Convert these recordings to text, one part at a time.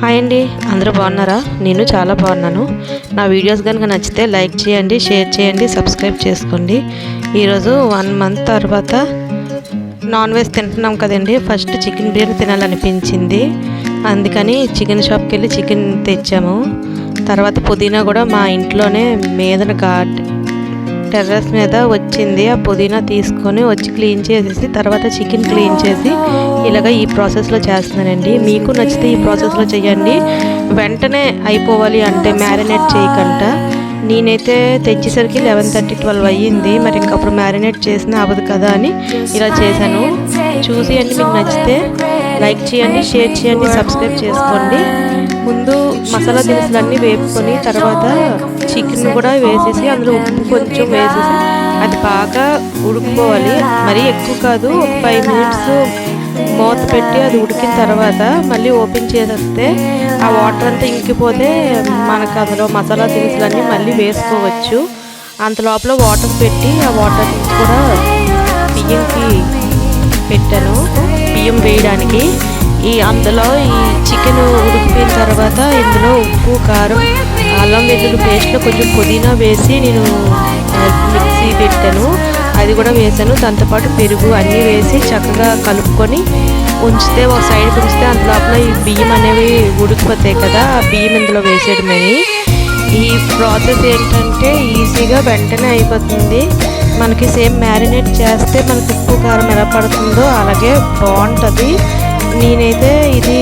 Hi అండి. అందరూ బాగున్నారా? నేను చాలా బాగున్నాను. నా వీడియోస్ కనుక నచ్చితే లైక్ చేయండి షేర్ చేయండి సబ్స్క్రైబ్ చేసుకోండి. ఈరోజు వన్ మంత్ తర్వాత నాన్ వెజ్ తింటున్నాం కదండి. ఫస్ట్ చికెన్ బిర్యానీ తినాలనిపించింది. అందుకని చికెన్ షాప్కి వెళ్ళి చికెన్ తెచ్చాము. తర్వాత పుదీనా కూడా మా ఇంట్లోనే మీదన గార్డ్ టెర్రస్ మీద వచ్చింది. ఆ పుదీనా తీసుకొని వచ్చి క్లీన్ చేసేసి తర్వాత చికెన్ క్లీన్ చేసి ఇలాగ ఈ ప్రాసెస్లో చేస్తున్నానండి. మీకు నచ్చితే ఈ ప్రాసెస్లో చేయండి. వెంటనే అయిపోవాలి అంటే మ్యారినేట్ చేయకుండా నేనైతే తెచ్చేసరికి లెవెన్ థర్టీ ట్వెల్వ్ అయ్యింది. మరి ఇంకప్పుడు మ్యారినేట్ చేసినా అవ్వదు కదా అని ఇలా చేశాను. చూసి అండి మీకు నచ్చితే లైక్ చేయండి షేర్ చేయండి సబ్స్క్రైబ్ చేసుకోండి. ముందు మసాలా దినుసులన్నీ వేపుకొని తర్వాత చికెన్ కూడా వేసేసి అందులో ఉప్పు కొంచెం వేసేసి అది బాగా ఉడుకుపోవాలి. మరీ ఎక్కువ కాదు ఒక ఫైవ్ మినిట్స్ మూత పెట్టి అది ఉడికిన తర్వాత మళ్ళీ ఓపెన్ చేసేస్తే ఆ వాటర్ అంతా ఇంకిపోతే మనకు అందులో మసాలా దినుసులన్నీ మళ్ళీ వేసుకోవచ్చు. అంత లోపల వాటర్ పెట్టి ఆ వాటర్ కూడా బియ్యంకి పెట్టాను. బియ్యం వేయడానికి. ఈ అందులో ఈ చికెన్ ఉడికిపోయిన తర్వాత ఇందులో ఉప్పు కారం అల్లం వెల్లుల్లి పేస్ట్లో కొంచెం పుదీనా వేసి నేను మిక్సీ పెట్టాను. అది కూడా వేసాను. దాంతోపాటు పెరుగు అన్నీ వేసి చక్కగా కలుపుకొని ఉంచితే ఒక సైడ్ ఉంచితే అంత లోపల ఈ బియ్యం అనేవి ఉడికిపోతాయి కదా ఆ బియ్యం ఇందులో వేసేయడమే. ఈ ప్రాసెస్ ఏంటంటే ఈజీగా వెంటనే అయిపోతుంది. మనకి సేమ్ మ్యారినేట్ చేస్తే మనకి ఉప్పు కారం ఎలా పడుతుందో అలాగే బాగుంటుంది. నేనైతే ఇది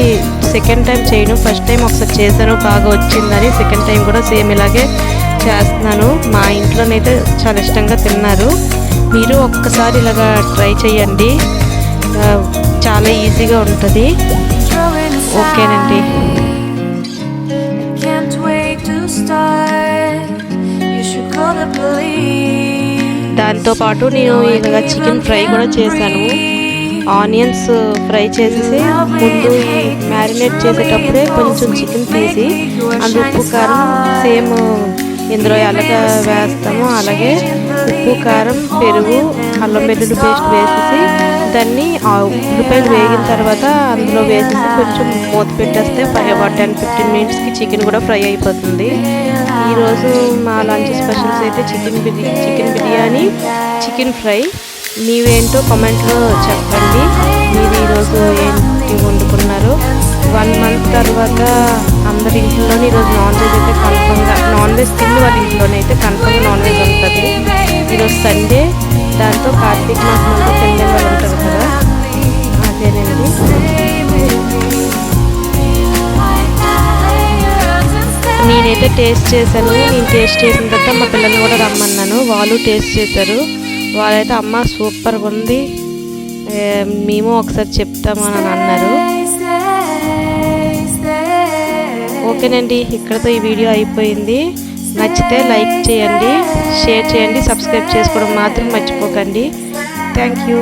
సెకండ్ టైం చేయను. ఫస్ట్ టైం ఒకసారి చేశాను బాగా వచ్చిందని సెకండ్ టైం కూడా సేమ్ ఇలాగే చేస్తున్నాను. మా ఇంట్లోనైతే చాలా ఇష్టంగా తిన్నారు. మీరు ఒక్కసారి ఇలాగా ట్రై చేయండి. చాలా ఈజీగా ఉంటుంది. ఓకేనండి. దాంతోపాటు నేను ఇలాగ చికెన్ ఫ్రై కూడా చేశాను. ఆనియన్స్ ఫ్రై చేసేసి ముందు మ్యారినేట్ చేసేటప్పుడే కొంచెం చికెన్ తీసి అందులో ఉప్పు కారం సేమ్ ఇందులో ఎలాగ వేస్తామో. అలాగే ఉప్పు కారం పెరుగు అల్లం వెల్లుల్లి పేస్ట్ వేసేసి దాన్ని ఉల్లిపాయలు వేగిన తర్వాత అందులో వేసేసి కొంచెం మూత పెట్టేస్తే ఫైవ్ టెన్ ఫిఫ్టీన్ మినిట్స్కి చికెన్ కూడా ఫ్రై అయిపోతుంది. ఈరోజు మా లంచ్ స్పెషల్స్ అయితే చికెన్ బిర్యా చికెన్ బిర్యానీ చికెన్ ఫ్రై. మీవేంటో కమెంట్లో చెప్పండి. మీరు ఈరోజు ఏంటి వండుకున్నారు? వన్ మంత్ తర్వాత అందరి ఇంట్లోనే ఈరోజు నాన్ వెజ్ అయితే కన్ఫర్మ్గా నాన్ వెజ్ తిండి వాళ్ళ ఇంట్లోనే అయితే కన్ఫర్మ్గా నాన్ వెజ్ ఉంటుంది. ఈరోజు సండే దాంతో కార్తీక మాసం అంతా తినడం వాళ్ళు ఉంటుంది కదా. అదేనండి. నేనైతే టేస్ట్ చేశాను. నేను టేస్ట్ చేసిన తర్వాత మా పిల్లల్ని కూడా రమ్మన్నాను. వాళ్ళు టేస్ట్ చేశారు. వాళ్ళైతే అమ్మ సూపర్గా ఉంది. మేము ఒకసారి చెప్తామని అన్నారు. ఓకేనండి ఇక్కడతో ఈ వీడియో అయిపోయింది. నచ్చితే లైక్ చేయండి షేర్ చేయండి సబ్స్క్రైబ్ చేసుకోవడం మాత్రం మర్చిపోకండి. Thank you.